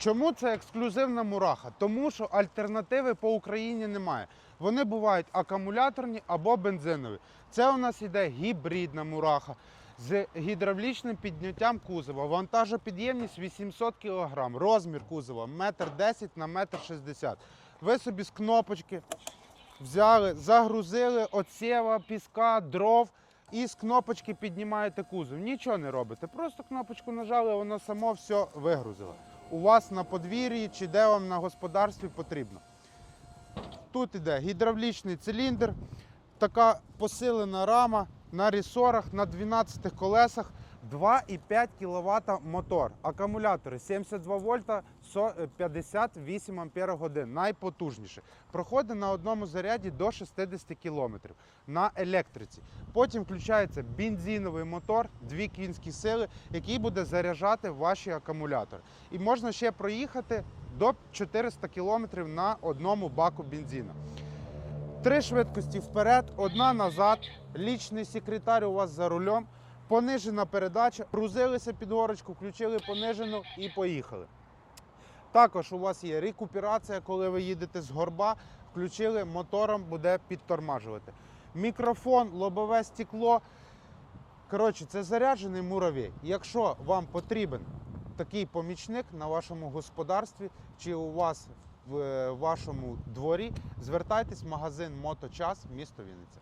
Чому це ексклюзивна мураха? Тому що альтернативи по Україні немає. Вони бувають акумуляторні або бензинові. Це у нас іде гібридна мураха з гідравлічним підняттям кузова. Вантажопідємність 800 кг, розмір кузова 1,10 на 1,60 м. Ви собі з кнопочки взяли, загрузили оцєва, піска, дров і з кнопочки піднімаєте кузов. Нічого не робите. Просто кнопочку нажали, воно само все вигрузило. У вас на подвір'ї чи де вам на господарстві потрібно. Тут іде гідравлічний циліндр, така посилена рама на рісорах на 12 колесах. 2,5 кВт мотор. Акумулятори 72 вольта, е, 58 ампер годин. Найпотужніше. Проходить на одному заряді до 60 км на електриці. Потім включається бензиновий мотор, 2 кінські сили, який буде заряджати ваші акумулятори. І можна ще проїхати до 400 км на одному баку бензину. Три швидкості вперед, одна назад. Лічний секретар у вас за рулем. Понижена передача. Грузилися під горочку, включили понижену і поїхали. Також у вас є рекуперація, коли ви їдете з горба, включили мотором, буде підтормажувати. Мікрофон, лобове стекло. Коротше, це заряджений муравей. Якщо вам потрібен такий помічник на вашому господарстві чи у вас в е, вашому дворі, звертайтесь в магазин Моточас, місто Вінниця.